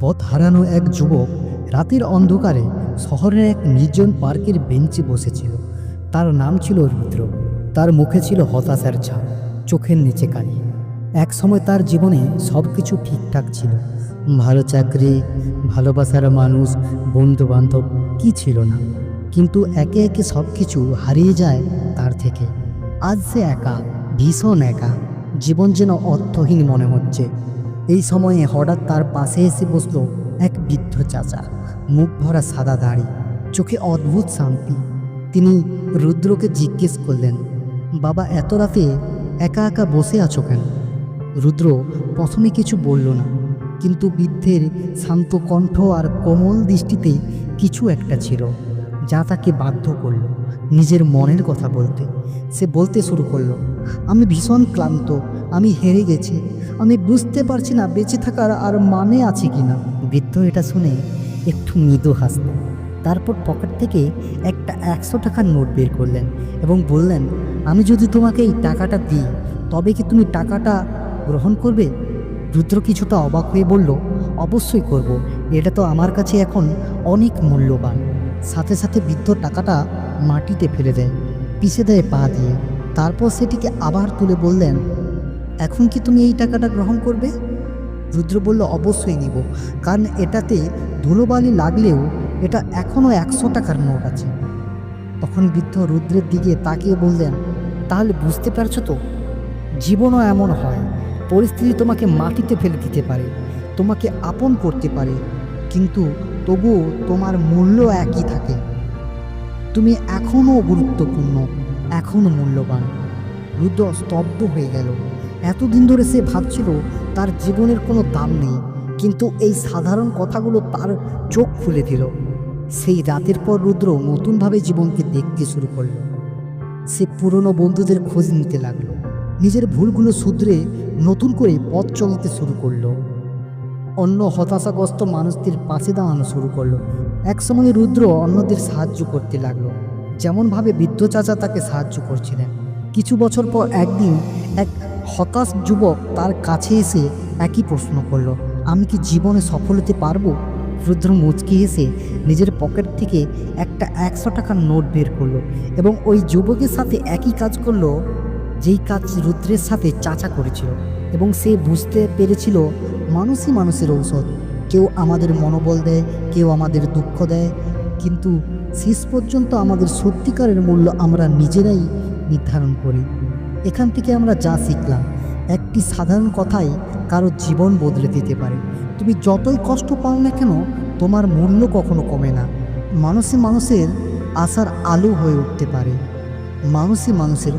পথ হারানো এক যুবক রাতের অন্ধকারে শহরের এক নির্জন পার্কের বেঞ্চে বসেছিল। তার নাম ছিল রুদ্র। তার মুখে ছিল হতাশার ছাপ, চোখের নিচে কালি। এক সময় তার জীবনে সব কিছু ঠিকঠাক ছিল। ভালো চাকরি, ভালোবাসার মানুষ বন্ধু বান্ধব কি ছিল না। কিন্তু একে একে সব কিছু হারিয়ে যায় তার থেকে। আজ সে একা, ভীষণ একা। জীবন যেন অর্থহীন মনে হচ্ছে। এই সময়ে হঠাৎ তার পাশে এসে বসল এক বৃদ্ধ চাচা। মুখ ভরা সাদা দাড়ি, চোখে অদ্ভুত শান্তি। তিনি রুদ্রকে জিজ্ঞেস করলেন, বাবা, এত রাতে একা একা বসে আছো কেন? রুদ্র প্রথমে কিছু বলল না, কিন্তু বৃদ্ধের শান্ত কণ্ঠ আর কোমল দৃষ্টিতে কিছু একটা ছিল, যা তাকে বাধ্য করল নিজের মনের কথা বলতে। সে বলতে শুরু করল, আমি ভীষণ ক্লান্ত, আমি হেরে গেছি আমি বুঝতে পারছি না বেঁচে থাকার আর মানে আছে কি না বৃদ্ধ এটা শুনে একটু মৃদু হাসলেন। তারপর পকেট থেকে একটা একশো টাকার নোট বের করলেন এবং বললেন, আমি যদি তোমাকে এই টাকাটা দিই, তবে কি তুমি টাকাটা গ্রহণ করবে? রুদ্র কিছুটা অবাক হয়ে বলল, অবশ্যই করব। এটা তো আমার কাছে এখন অনেক মূল্যবান। সাথে সাথে বৃদ্ধ টাকাটা মাটিতে ফেলে দেয় পিছে দেয় পা দিয়ে। তারপর সেটিকে আবার তুলে বললেন এখন কি তুমি এই টাকাটা গ্রহণ করবে? রুদ্র বলল, অবশ্যই নিব। কারণ এটাতে ধুলোবালি লাগলেও এটা এখনও একশো টাকার নোট আছে। তখন বৃদ্ধ রুদ্রের দিকে তাকিয়ে বললেন, তাহলে বুঝতে পারছ তো? জীবনও এমন হয়, পরিস্থিতি তোমাকে মাটিতে ফেলে দিতে পারে, তোমাকে আপন করতে পারে, কিন্তু তবুও তোমার মূল্য একই থাকে। তুমি এখনও গুরুত্বপূর্ণ এখনও মূল্যবান। রুদ্র স্তব্ধ হয়ে গেল। এতদিন ধরে সে ভাবছিল তার জীবনের কোনো দাম নেই, কিন্তু এই সাধারণ কথাগুলো তার চোখ খুলে দিল। সেই রাতের পর রুদ্র নতুনভাবে জীবনকে দেখতে শুরু করল। সে পুরনো বন্ধুদের খোঁজ নিতে লাগল। নিজের ভুলগুলো শুধরে নতুন করে পথ চলতে শুরু করল। অন্য হতাশাগ্রস্ত মানুষদের পাশে দাঁড়ানো শুরু করল। একসময় রুদ্র অন্যদের সাহায্য করতে লাগল। যেমনভাবে বৃদ্ধ চাচা তাকে সাহায্য করছিলেন। কিছু বছর পর একদিন এক হতাশ যুবক তার কাছে এসে একই প্রশ্ন করল, আমি কি জীবনে সফল হতে পারব? রুদ্র মুচকি এসে নিজের পকেট থেকে একটা একশো টাকার নোট বের করল এবং ওই যুবকের সাথে একই কাজ করল, যেই কাজ রুদ্রের সাথে চাচা করেছিল এবং সে বুঝতে পেরেছিল মানুষই মানুষের ঔষধ। কেউ আমাদের মনোবল দেয়, কেউ আমাদের দুঃখ দেয়, কিন্তু শেষ পর্যন্ত আমাদের সত্যিকারের মূল্য আমরা নিজেরাই নির্ধারণ করি। এখান থেকে আমরা যা শিখলাম, একটি সাধারণ কথাই কারও জীবন বদলে দিতে পারে। তুমি যতই কষ্ট পাও না কেন, তোমার মূল্য কখনো কমে না। মানুষে মানুষের আশার আলো হয়ে উঠতে পারে। মানুষে মানুষের